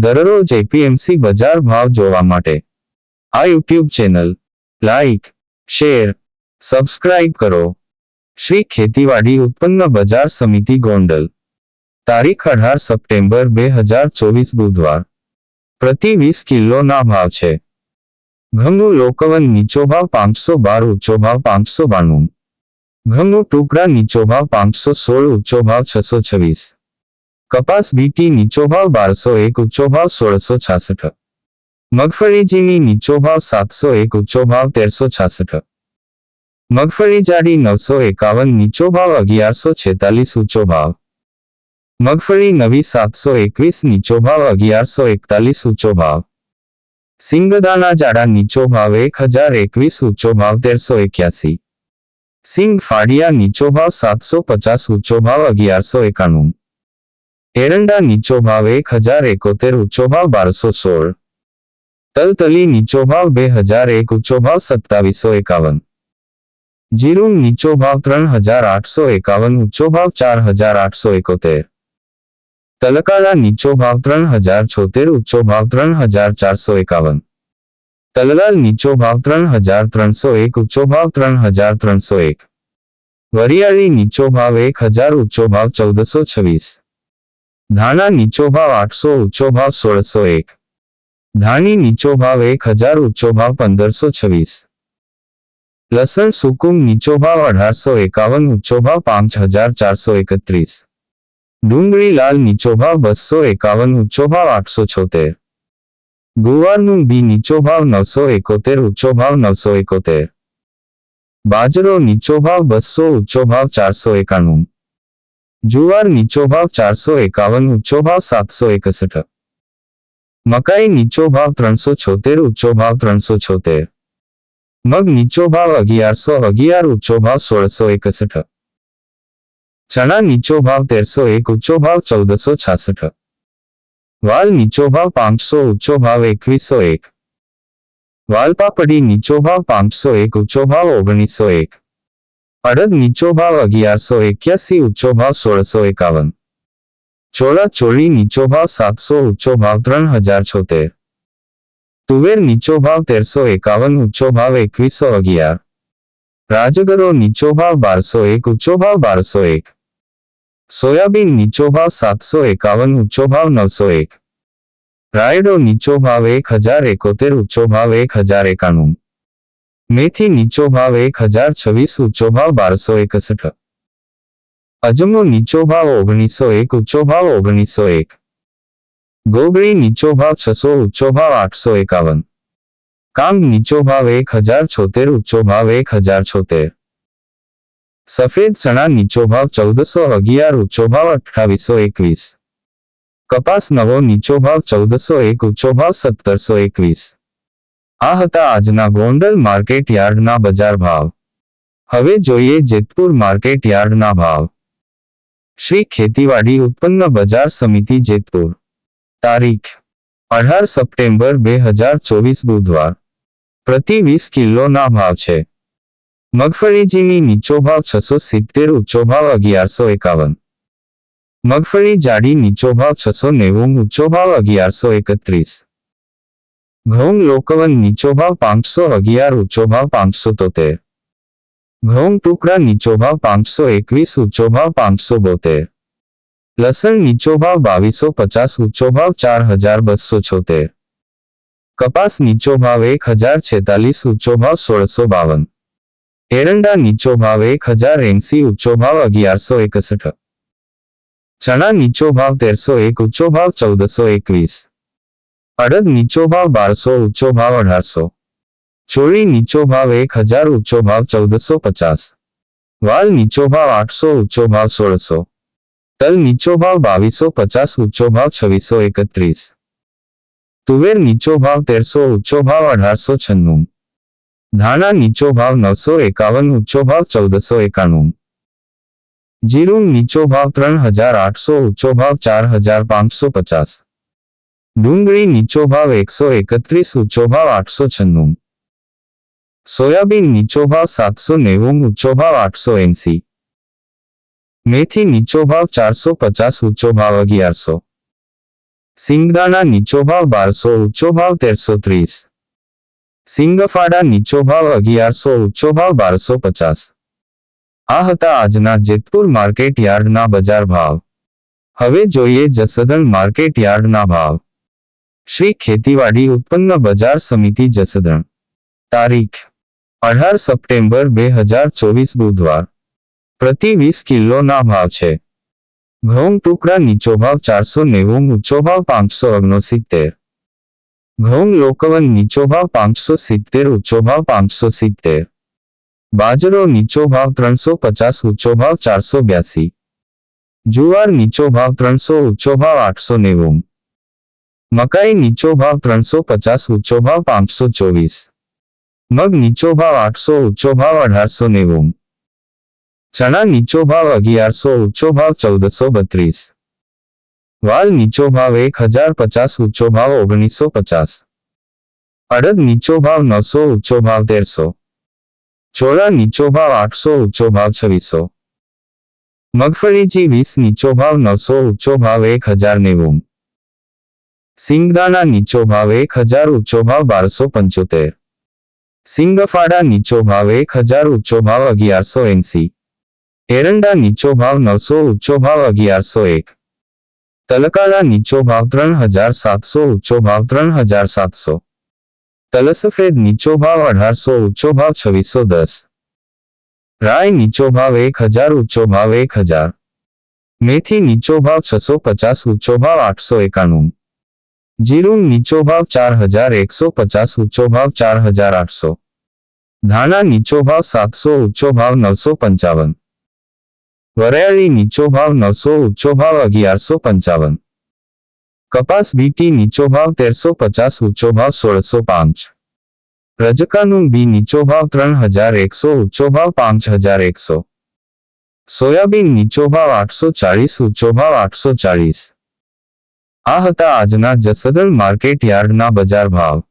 દરરોજ એપીએમસી બજાર ભાવ જોવા માટે. આ YouTube channel, like, share, subscribe કરો. શ્રી ખેતીવાડી ઉત્પન્ન બજાર સમિતિ ગોંડલ. તારીખ અઢાર સપ્ટેમ્બર બે હજાર ચોવીસ બુધવાર. પ્રતિ વીસ કિલોના ભાવ છે. ઘઉંનું લોકવન નીચો ભાવ પાંચસો બાર, ઊંચો ભાવ પાંચસો બાણું. ઘઉંનું ટુકડા નીચો ભાવ પાંચસો સોળ, ઊંચો ભાવ છસો છવ્વીસ. કપાસ બીટી નીચો ભાવ બારસો એક ઊંચો ભાવ સોળસો છાસઠ મગફળી ઝીણી નીચો ભાવ સાતસો એક ઊંચો ભાવ તેરસો છાસઠ મગફળી જાડી નવસો એકાવન નીચો ભાવ અગિયારસો છેતાલીસ ઊંચો ભાવ મગફળી નવી સાતસો એકવીસ નીચો ભાવ અગિયારસો એકતાલીસ ઊંચો ભાવ સિંગદાણા જાડા નીચો ભાવ એક હજાર એકવીસ ઊંચો ભાવ તેરસો એક્યાસી સિંગ ફાડિયા નીચો ભાવ સાતસો પચાસ ઊંચો ભાવ અગિયારસો એકાણું એરંડા નીચો ભાવ એક હજાર એકોતેર ઊંચો ભાવ બારસો સોળ તલતલી નીચો ભાવ બે હજાર એક ઊંચો ભાવ સત્તાવીસો એકાવન જીરું નીચો ભાવ ત્રણ હજાર આઠસો એકાવન ઊંચો ભાવ ચાર હજાર આઠસો એકોતેર તલકાળા નીચો ભાવ ત્રણ હજાર છોતેર ઊંચો ભાવ ત્રણ હજાર ચારસો એકાવન તલલાલ નીચો ભાવ ત્રણ હજાર ત્રણસો એક ઊંચો ભાવ ત્રણ હજાર ત્રણસો એક વરિયાળી નીચો ભાવ એક હજાર ઊંચો ભાવ ચૌદસો છવ્વીસ ધાણા નીચો ભાવ આઠસો ઊંચો ભાવ સોળસો એક ધાણી નીચો ભાવ એક હજાર ઊંચો ભાવ પંદરસો છવ્વીસ લસણ સુકુમ નીચો ભાવ અઢારસો એકાવન ઊંચો ભાવ પાંચ હજાર ચારસો એકત્રીસ ડુંગળી લાલ નીચો ભાવ બસો એકાવન ઊંચો ભાવ આઠસો છોતેર ગુવારનું બી નીચો ભાવ નવસો એકોતેર ઊંચો ભાવ નવસો એકોતેર બાજરો નીચો ભાવ બસો ઊંચો ભાવ ચારસો એકાણું જુવાર નીચો ભાવ ચારસો એકાવન ઊંચો ભાવ સાતસો એકસઠ મકાઈ નીચો ભાવ ત્રણસો છોતેર ઊંચો ભાવ ત્રણસો છોતેર મગ નીચો ભાવ અગિયારસો અગિયાર ઊંચો ભાવ સોળસો એકસઠ ચણા નીચો ભાવ તેરસો એક ઊંચો ભાવ ચૌદસો છાસઠ વાલ નીચો ભાવ પાંચસો ઊંચો ભાવ એકવીસો એક વાલપાપડી નીચો ભાવ પાંચસો એક ઊંચો ભાવ ઓગણીસો એક અડદ નીચો ભાવ અગિયારસો એક્યાસી ઊંચો ભાવ સોળસો એકાવન. ચોળા ચોળી નીચો ભાવ સાતસો ઊંચો ભાવ ત્રણ હજાર છોતેર. તુવેર નીચો ભાવ તેરસો એકાવન ઊંચો ભાવ એકવીસો અગિયાર. રાજગરો નીચો ભાવ બારસો એક ઊંચો ભાવ બારસો એક. સોયાબીન નીચો ભાવ સાતસો એકાવન ઊંચો ભાવ નવસો એક. રાયડો નીચો ભાવ એક હજાર એકોતેર ઊંચો ભાવ એક હજાર એકાણું. મેથી નીચો ભાવ એક હજાર છવ્વીસ ઊંચો ભાવ બારસો એકસઠ અજમો નીચો ભાવ ઓગણીસો એક ઊંચો ભાવ ઓગણીસો એક ગોગળી નીચો ભાવ છસો ઊંચો ભાવ આઠસો એકાવન કાંગ નીચો ભાવ એક હજાર છોતેર ઊંચો ભાવ એક હજાર છોતેર સફેદ ચણા નીચો ભાવ ચૌદસો અગિયાર ઊંચો ભાવ અઠ્ઠાવીસો એકવીસ કપાસ નવો નીચો ભાવ ચૌદસો એક ઊંચો ભાવ સત્તરસો એકવીસ આ હતા આજના ગોંડલ માર્કેટ યાર્ડના બજાર ભાવ. હવે જોઈએ જેતપુર માર્કેટ યાર્ડના ભાવ. શ્રી ખેતીવાડી ઉત્પન્ન બજાર સમિતિ જેતપુર. તારીખ. અઢાર સપ્ટેમ્બર બે હજાર ચોવીસ બુધવાર. પ્રતિ વીસ કિલોના ભાવ છે. મગફળીજીની નીચો ભાવ છસો સિત્તેર, ઊંચો ભાવ અગિયારસો એકાવન. મગફળી જાડી નીચો ભાવ છસો નેવું, ઊંચો ભાવ અગિયારસો એકત્રીસ. ઘઉં લોકવન નીચો ભાવ પાંચસો અગિયાર ઊંચો ભાવ પાંચસો તોતેર ઘઉં ટુકડા નીચો ભાવ પાંચસો એકવીસ ઊંચો ભાવ પાંચસો બોતેર લસણ નીચો ભાવ બાવીસો પચાસ ઊંચો ભાવ ચાર હજાર બસો છોતેર કપાસ નીચો ભાવ એક હજાર છેતાલીસ ઊંચો ભાવ સોળસો બાવન એરંડા નીચો ભાવ એક હજાર એંસી ઊંચો ભાવ અગિયારસો એકસઠ ચણા નીચો ભાવ તેરસો એક ઊંચો ભાવ ચૌદસો એકવીસ અડદ નીચો ભાવ બારસો ઊંચો ભાવ અઢારસો ચોળી નીચો ભાવ એક હજાર ઊંચો ભાવ ચૌદસો પચાસ વાલ નીચો ભાવ આઠસો ઊંચો ભાવ સોળસો તલ નીચો ભાવ બાવીસો પચાસ ઊંચો ભાવ છવ્વીસો એકત્રીસ તુવેર નીચો ભાવ તેરસો ઊંચો ભાવ અઢારસો છન્નું ધાણા નીચો ભાવ નવસો એકાવન ઊંચો ભાવ ચૌદસો એકાણું જીરું નીચો ભાવ ત્રણ હજાર આઠસો ઊંચો ભાવ ચાર હજાર પાંચસો પચાસ ડુંગળી નીચો ભાવ એકસો એકત્રીસ, ઊંચો ભાવ આઠસો છન્નું. સોયાબીન નીચો ભાવ સાતસો નેવું, ઊંચો ભાવ આઠસો એંસી. મેથી નીચો ભાવ ચારસો પચાસ, ઊંચો ભાવ અગિયારસો. સિંગદાણા નીચો ભાવ બારસો, ઊંચો ભાવ તેરસો ત્રીસ. સિંગફાડા નીચો ભાવ અગિયારસો, ઊંચો ભાવ બારસો પચાસ. આ હતા આજના જેતપુર માર્કેટ યાર્ડના બજાર ભાવ. હવે જોઈએ જસદણ માર્કેટ યાર્ડના ભાવ. શ્રી ખેતીવાડી ઉત્પન્ન બજાર સમિતિ જસદણ તારીખ અઢાર સપ્ટેમ્બર બે હજાર ચોવીસ બુધવાર પ્રતિ વીસ કિલોના ભાવ છે ઘઉં ટુકડા નીચો ભાવ ચારસો નેવું ઊંચો ભાવ પાંચસો ઓગણસિત્તેર ઘઉં લોકવન નીચો ભાવ પાંચસો સિત્તેર ઊંચો ભાવ પાંચસો સિત્તેર બાજરો નીચો ભાવ ત્રણસો પચાસ ઊંચો ભાવ ચારસો બ્યાસી જુવાર નીચો ભાવ ત્રણસો ઊંચો ભાવ આઠસો નેવું મકાઈ નીચો ભાવ ત્રણસો પચાસ ઊંચો ભાવ પાંચસો ચોવીસ મગ નીચો ભાવ આઠસો ઊંચો ભાવ અઢારસો નેવું ચણા નીચો ભાવ અગિયારસો ઊંચો ભાવ ચૌદસો બત્રીસ વાલ નીચો ભાવ એક હજાર પચાસ ઊંચો ભાવ ઓગણીસો પચાસ અડદ નીચો ભાવ નવસો ઊંચો ભાવ તેરસો ચોળા નીચો ભાવ આઠસો ઊંચો ભાવ છવ્વીસો મગફળીજી વીસ નીચો ભાવ નવસો ઊંચો ભાવ એક હજાર નેવું સિંગદાણા નીચો ભાવ એક હજાર ઊંચો ભાવ બારસો પંચોતેર સિંગફાડા નીચો ભાવ એક હજાર ઊંચો ભાવ અગિયારસો એંસી એરંડા નીચો ભાવ નવસો ઊંચો ભાવ અગિયારસો એક તલકાળા નીચો ભાવ ત્રણ હજાર સાતસો ઊંચો ભાવ ત્રણ હજાર સાતસો તલસફેદ નીચો ભાવ અઢારસો ઊંચો ભાવ છવ્વીસો દસ રાય નીચો ભાવ એક હજાર ઊંચો ભાવ એક હજાર મેથી નીચો ભાવ છસો પચાસ ઊંચો ભાવ આઠસો એકાણું જીરું નીચો ભાવ ચાર હજાર એકસો પચાસ ઊંચો ભાવ ચાર હજાર આઠસો ધાણા નીચો ભાવ સાતસો ઊંચો ભાવ નવસો પંચાવન વરિયાળી નીચો ભાવ નવસો ઊંચો ભાવ અગિયારસો પંચાવન કપાસ બીટી નીચો ભાવ તેરસો પચાસ ઊંચો ભાવ સોળસો પાંચ રજકાનું બી નીચો ભાવ ત્રણ હજાર એકસો ઊંચો ભાવ પાંચ હજાર એકસો સોયાબીન નીચો ભાવ આઠસો ચાળીસ ઊંચો ભાવ આઠસો ચાળીસ આ હતા આજના જસદણ માર્કેટ યાર્ડના બજાર ભાવ.